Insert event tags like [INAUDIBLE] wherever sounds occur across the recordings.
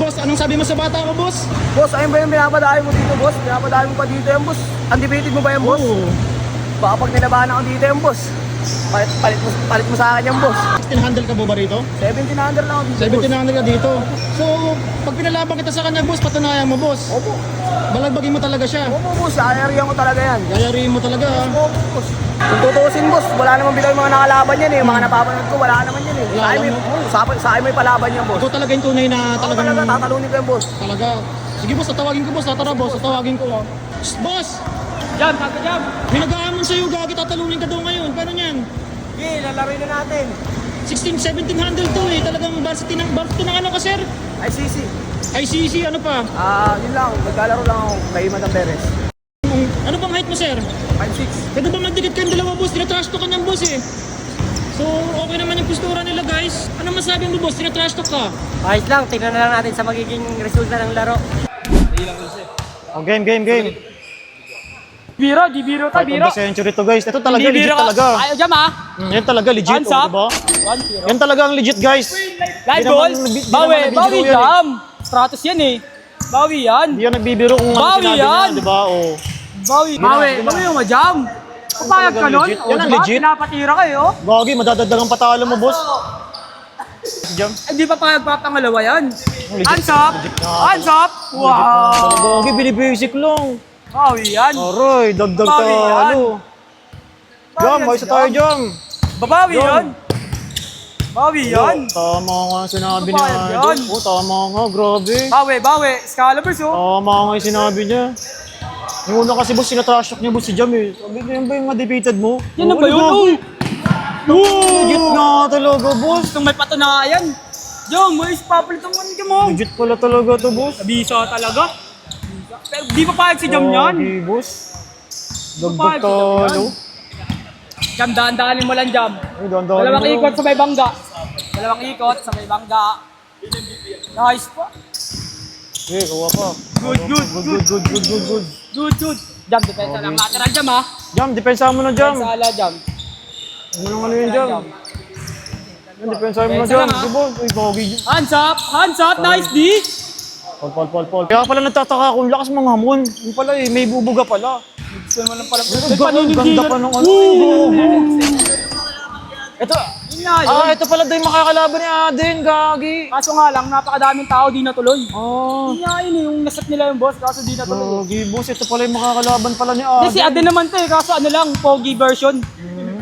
boss, anong sabi mo sa bata ko, boss? Boss, ayun ba yung pinapadayo mo dito, boss? Pinapadayo mo pa dito yung boss. Undefeated mo ba yung boss? Oo. Baka pag nilabanan ako dito yung boss. Palit, palit, mo, palit mo sa akin yung boss. 16 handle ka ba ba rito? 17 under lang ako dito, 17 boss. handle ka dito. So, pag pinalaban kita sa kanya, boss, patunayan mo, boss. Opo. Balagbagin mo talaga siya. Opo, boss. Ayarihan ko talaga yan. Yayariin mo talaga, ha? Opo, boss. Kung tutuusin, boss, wala naman bilang mga nakalaban yan eh. Mga napapanood ko, wala naman yan eh. Wala Sa akin may, naman. sa, sa akin may palaban yan, boss. Ikaw talaga yung tunay na Ako talagang... talaga, tatalunin ko yan, boss. Talaga. Sige, boss, tatawagin ko, boss. Tatara, boss. Tatawagin ko? Shh, boss! Jam, tato jam. May nag-aamon sa'yo, gagi. Tatalunin ka daw ngayon. Paano yan? Okay, lalaroin na natin. 16, 17 handle to, eh. Talagang varsity ng, varsity ng ano ka, sir? ICC. ICC, ano pa? Ah, yun lang. Nagkalaro lang ako kay Madam Perez. Ano bang height mo, sir? 5'6". Pwede ba magdikit kayong dalawa, boss? Tinatrash talk ka niyang, boss, eh. So, okay naman yung postura nila, guys. Ano masabi mo, boss? Tinatrash talk ka? Ayos lang, tingnan na lang natin sa magiging resulta ng laro. Oh, game, game, game. Biro, di biro ta, of the century to guys. Ito talaga, legit talaga. Ayaw jam ah. Mm, Yan talaga, legit. Hands Oh, up. diba? One zero. Yan talaga ang legit, guys. Live Di naman di Bawi, naman bawi yan eh. jam. Stratus yan eh. Bawi yan. Hindi yan nagbibiro kung ano Bawi sinabi yan. niya, di ba? Oh. Bawi. Bawi, bawi yung jam. Papayag ka nun? Yan ang legit. Pinapatira kayo. Gagi, madadagdagang patalo mo, boss. Jam. Eh, di pa payag pa pangalawa yan. Hands up. Hands up. Wow. Gagi, binibasic lang. Bawi yan. Aroy, dagdag talo. Jam, ayos tayo, Jam. Babawi Yan. Bawi yan. Tama nga sinabi niya. Oh, tama nga, grabe. Bawi, bawi. Scalabers oh. Tama nga yung sinabi niya. Yung una kasi boss, sinatrash talk niya boss si Jam eh. Sabi niya, yan ba yung ma-defeated mo? Yan na ba yun? Uy! Legit na talaga, boss. Gusto may patunayan. Mo is papalitan mo ka mo. Legit pala talaga to, boss. Bisa talaga. Pero di pa payag si Jam yan. Okay, boss. Dagdag Papayag si Jam yan. talo. Jam, mo lang, Jam. Ay, dandahan Dalawang mo ikot sa may bangga. Dalawang ikot sa may bangga. Nice pa. Eh, kawa pa. Good, good, Good, good, good, good, good, good. Good. Jam, depensa lang lateral, Jam, ha? Jam, depensa mo na, Jam. Depensa ala, Jam. Ano nang ano yun, Jam? Yan, depensa mo na, Jam. boss. Uy, pogi. Hands up, hands up, nice D. Pol, pol, pol, pol. Kaya pala nagtataka ako, ang lakas mga hamon. Yung pala eh, may bubuga pala. Gusto mo lang pala. Ganda, pa ng ano. Ito, Yun nga, yun. ah, ito pala yung makakalaban ni Aden, gagi. Kaso nga lang, napakadaming tao, di natuloy. Oh, Yun nga yun, eh, yung nasat nila yung boss, kaso di natuloy. gagi, boss. Ito pala yung makakalaban pala ni Hindi, Aden. si Aden naman to eh, kaso ano lang, pogi version.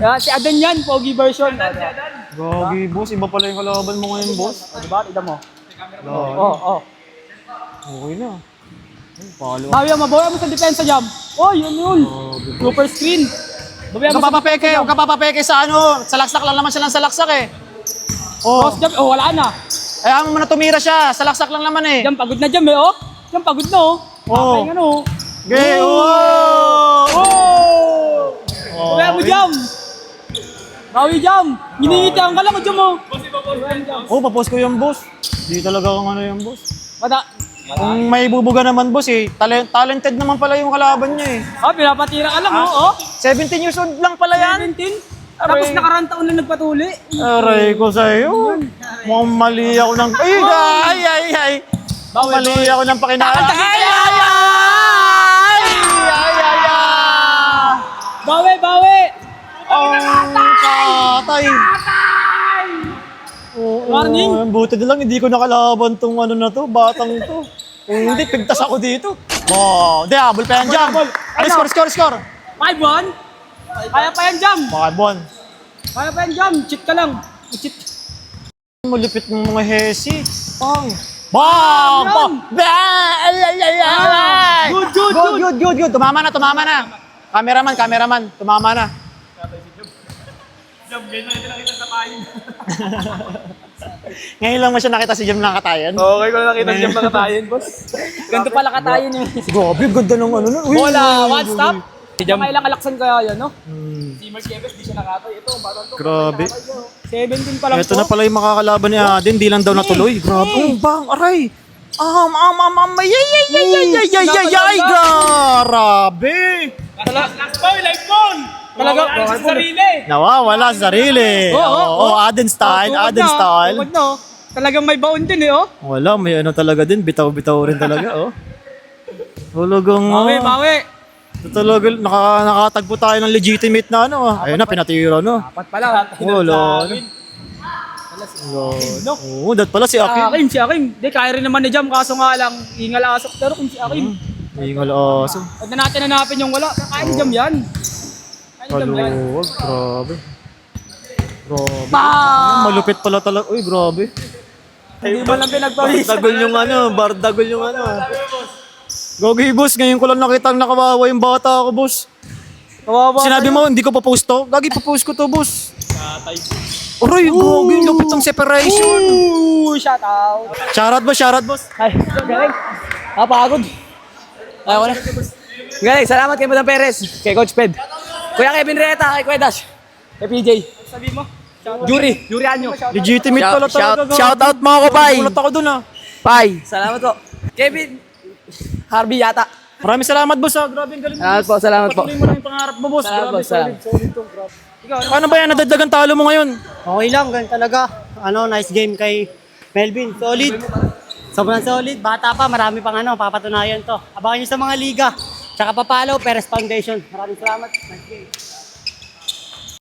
Yeah, si Aden yan, pogi version. Gagi, boss. Iba pala yung kalaban mo ngayon, boss. O, diba? Tignan mo. Oo, oh, Okay na. Ay, Palo. Bawi mo, bawi mo sa depensa jam. Oh, yun yun. Super screen. Bawi mo sa Kapapapeke, huwag kapapapeke sa ano. Salaksak lang naman siya ng salaksak eh. cross jam. Oh, wala na. Ayaw mo na tumira siya. Salaksak lang naman eh. Jam, pagod na jam eh, oh. Jam, pagod na, oh. Oo. Papahinga na, oh. Okay, oh! Oh! Bawi mo jam. Bawi jam. Giningitihan ka lang, oh, jam, oh. Oh, papos ko yung boss. Di talaga kung ano yung boss. Mata. Kung may bubuga naman boss eh, talent, talented naman pala yung kalaban niya eh. Oh, pinapatira ka lang, oh, oh. 17 years old lang pala yan. 17. Tapos nakarang taon na nagpatuli. Aray ko sa'yo. Mukhang mali ako ng... Ay, ay, ay, ay. Bawi, Mali ako ng pakinala. Ay, ay, ay! Warning. Buti na lang, hindi ko nakalaban tong ano na to, batang to. Kung hindi, pigtas ako dito. Oh, di habol pa yan, Jam. Ano, score, score, score. 5-1. Kaya pa yan, jam. Mga bon. Kaya pa yan, jam. Cheat ka lang. Cheat. Malupit ng mga hesi. Pang. Bang! Bang! Bang! Ay! Good, good, good, good, good, good. Tumama na, tumama na. Cameraman, cameraman, tumama na. [LAUGHS] Ngayon lang mo siya nakita si Jam lang katayan. Okay ko na nakita jam na katayin, boss. Ganito pala katayin eh. Grabe, ganda ng ano nun. Bola, one stop. uy. Jam. Kailang alaksan kaya yan, no? Hmm. Si Mark Kevin, di siya nakatay. Ito, batang to. Grabe. 17 pa lang Ito na pala yung makakalaban ni Aden, di lang daw natuloy. Grabe. Oh, bang, aray. Um, um, um, um, ay, ay, ay, ay, ay, ay, ay, ay, ay, grabe. Talaga, sarili. Nawawala sa sarili. Oo, oh, Aden style, Aden style. Tugod na, oh. Talagang may baon din eh, oh. Wala, may ano talaga din. Bitaw-bitaw rin talaga, oh. Talagang, Bawi, ah, bawi. talaga, naka, nakatagpo tayo ng legitimate na ano, ah. Ayun na, pinatira, no. Apat pala. Wala, ano. Wala. Oo, dat pala si Si Akin. Akin, si Akin. Di, kaya rin naman ni Jam, kaso nga lang, ingal asok. Pero kung si Akin, Ingal aso. Huwag na natin hanapin yung wala. Kaya ni Jam yan. Kaya ni Jam yan. Kaluwag, grabe. Grabe. Bang! Malupit pala talaga. Uy, grabe. Hindi mo lang pinagpawis. Bardagol yung ano, bardagol yung ano. Gogi, boss. Ngayon ko lang nakita ang nakawawa yung bata ako, boss. Kawawa. Sinabi mo, hindi ko pa post to? Gagi, pa post ko to, boss. Aray, gogi, lupit ng separation. Ooh, shout out. Shoutout boss, shoutout boss. Ay, galing. Napagod. Ayaw ko na. Galing, salamat kay Madam Perez, kay Coach Ped. Kuya Kevin Reta, kay Kuya Dash, kay PJ. Sabi mo? Jury, jury anyo. Legitimate Shout- pala talaga. shout- gogi. shoutout mga kapay. Gulat ako dun ah. Pai. Salamat po. Kevin Harvey yata. Maraming salamat boss ah. Grabe ang galing mo. Salamat po, salamat po. Patuloy mo lang yung pangarap mo boss. Salamat Grabe, po, salamat. solid, solid to. Grabe. Paano ba yan? Nadagdagan talo mo ngayon? Okay lang, ganun talaga. Ano, nice game kay Melvin. Solid. Sobrang solid. Bata pa, marami pang ano, papatunayan to. Abangan nyo sa mga liga. Tsaka papalo, Perez Foundation. Maraming salamat. Nice game.